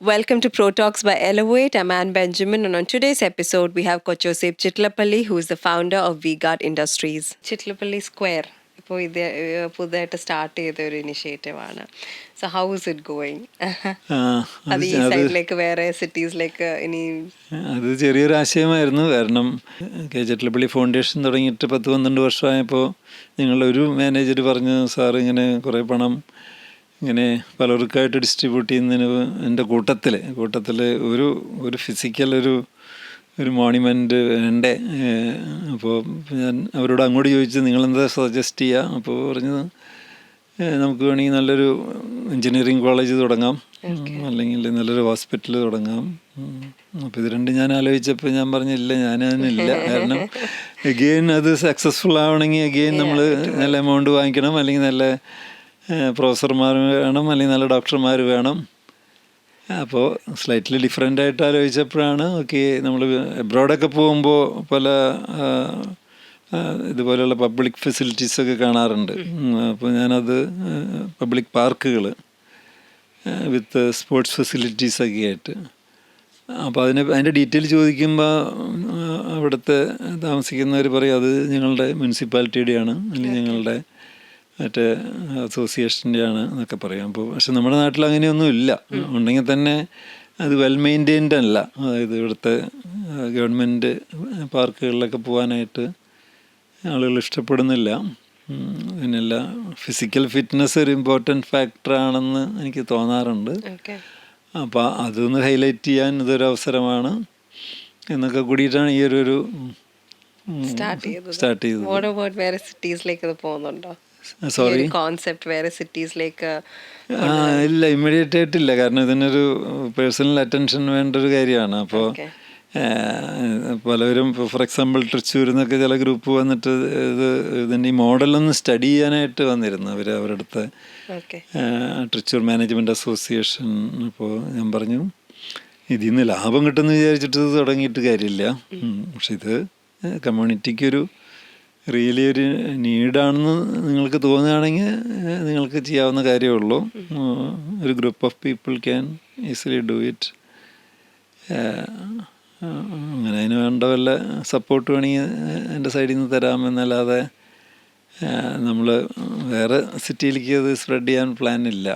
Welcome to Pro Talks by Elevate. I'm Anne Benjamin, and on today's episode, we have Kochosep Chitlapalli, who is the founder of VGuard Industries. Chitlapalli Square. ഇപ്പോൾ ഇത് ഏഹ്, പുതുതായിട്ട് start ചെയ്ത ഒരു ഇനിഷ്യേറ്റീവാണ് so how is it going അത് ഈ സൈഡിലേക്ക് വേറെ സിറ്റീസിലേക്ക് ഇനി അത് ചെറിയൊരു ആശയമായിരുന്നു കാരണം കെ ചെട്ടിലപ്പള്ളി ഫൗണ്ടേഷൻ തുടങ്ങിയിട്ട് പത്ത് പന്ത്രണ്ട് വർഷമായപ്പോൾ ഞങ്ങളുടെ ഒരു മാനേജർ പറഞ്ഞു സാർ ഇങ്ങനെ കുറേ പണം ഇങ്ങനെ പലർക്കായിട്ട് ഡിസ്ട്രിബ്യൂട്ട് ചെയ്യുന്നതിന് എന്റെ കൂട്ടത്തിൽ കൂട്ടത്തിൽ ഒരു ഒരു ഫിസിക്കൽ ഒരു ഒരു മോണിമെന്റ് വേണ്ടേ? അപ്പോൾ ഞാൻ അവരോട് അങ്ങോട്ട് ചോദിച്ചു നിങ്ങളെന്താ സജസ്റ്റ് ചെയ്യുക അപ്പോൾ പറഞ്ഞത് നമുക്ക് വേണമെങ്കിൽ നല്ലൊരു എഞ്ചിനീയറിംഗ് കോളേജ് തുടങ്ങാം. അല്ലെങ്കിൽ നല്ലൊരു ഹോസ്പിറ്റൽ തുടങ്ങാം. അപ്പോൾ ഇത് രണ്ടും ഞാൻ ആലോചിച്ചപ്പോൾ ഞാൻ പറഞ്ഞില്ല ഞാൻ അതിനില്ല കാരണം അഗെയിൻ അത് സക്സസ്ഫുൾ ആവണമെങ്കിൽ അഗെയിൻ നമ്മൾ നല്ല എമൗണ്ട് വാങ്ങിക്കണം. അല്ലെങ്കിൽ നല്ല പ്രൊഫസർമാർ വേണം അല്ലെങ്കിൽ നല്ല ഡോക്ടർമാർ വേണം. അപ്പോൾ സ്ലൈറ്റ്ലി ഡിഫറെന്റ് ആയിട്ട് ആലോചിച്ചപ്പോഴാണ് ഓക്കെ നമ്മൾ എബ്രോഡൊക്കെ പോകുമ്പോൾ പല ഇതുപോലെയുള്ള പബ്ലിക് ഫെസിലിറ്റീസൊക്കെ കാണാറുണ്ട്. അപ്പോൾ ഞാനത് പബ്ലിക് പാർക്കുകൾ വിത്ത് സ്പോർട്സ് ഫെസിലിറ്റീസൊക്കെ ആയിട്ട്. അപ്പോൾ അതിനെ അതിന്റെ ഡീറ്റെയിൽ ചോദിക്കുമ്പോൾ അവിടുത്തെ താമസിക്കുന്നവർ പറയും അത് ഞങ്ങളുടെ മുനിസിപ്പാലിറ്റിയുടെയാണ് അല്ലെങ്കിൽ ഞങ്ങളുടെ മറ്റേ അസോസിയേഷന്റെ ആണ് എന്നൊക്കെ പറയാം. അപ്പോൾ പക്ഷെ നമ്മുടെ നാട്ടിൽ അങ്ങനെയൊന്നും ഇല്ല. ഉണ്ടെങ്കിൽ തന്നെ അത് വെൽ മെയിന്റെയിൻഡ് അല്ല. അതായത് ഇവിടുത്തെ ഗവൺമെന്റ് പാർക്കുകളിലൊക്കെ പോകാനായിട്ട് ആളുകൾ ഇഷ്ടപ്പെടുന്നില്ല. പിന്നല്ല ഫിസിക്കൽ ഫിറ്റ്നസ് ഒരു ഇമ്പോർട്ടന്റ് ഫാക്ടറാണെന്ന് എനിക്ക് തോന്നാറുണ്ട്. അപ്പോൾ അതൊന്ന് ഹൈലൈറ്റ് ചെയ്യാൻ ഇതൊരു അവസരമാണ് എന്നൊക്കെ കൂടിയിട്ടാണ് ഈ ഒരു സ്റ്റാർട്ട് ചെയ്തത്. സ്റ്റാർട്ട് ചെയ്തത്. സിറ്റീസിലേക്ക് പോകുന്നുണ്ടോ? സോറി കോൺസെപ്റ്റ് വേറെ സിറ്റീസിലേക്ക് ഇല്ല ഇമ്മീഡിയറ്റ് ആയിട്ടില്ല. കാരണം ഇതിനൊരു പേഴ്സണൽ അറ്റൻഷൻ വേണ്ട ഒരു കാര്യമാണ് അപ്പോൾ. പലവരും ഫോർ എക്സാമ്പിൾ തൃശ്ശൂരിൽ നിന്നൊക്കെ ചില ഗ്രൂപ്പ് വന്നിട്ട് ഇത് ഇതിന്റെ ഈ മോഡലൊന്ന് സ്റ്റഡി ചെയ്യാനായിട്ട് വന്നിരുന്നു അവർ അവരുടെ അടുത്ത്. തൃശ്ശൂർ മാനേജ്മെന്റ് അസോസിയേഷൻ അപ്പോൾ ഞാൻ പറഞ്ഞു ഇതിൽ നിന്ന് ലാഭം കിട്ടുമെന്ന് വിചാരിച്ചിട്ട് തുടങ്ങിയിട്ട് കാര്യമില്ല. പക്ഷെ ഇത് കമ്മ്യൂണിറ്റിക്കൊരു റിയലി ഒരു നീഡാണെന്ന് നിങ്ങൾക്ക് തോന്നുകയാണെങ്കിൽ നിങ്ങൾക്ക് ചെയ്യാവുന്ന കാര്യമേ ഉള്ളൂ ഒരു group of people can easily do it അങ്ങനെ അതിന് വേണ്ട വല്ല സപ്പോർട്ട് വേണമെങ്കിൽ എന്റെ സൈഡിൽ നിന്ന് തരാമെന്നല്ലാതെ നമ്മൾ വേറെ സിറ്റിയിലേക്ക് അത് സ്പ്രെഡ് ചെയ്യാൻ പ്ലാൻ ഇല്ല.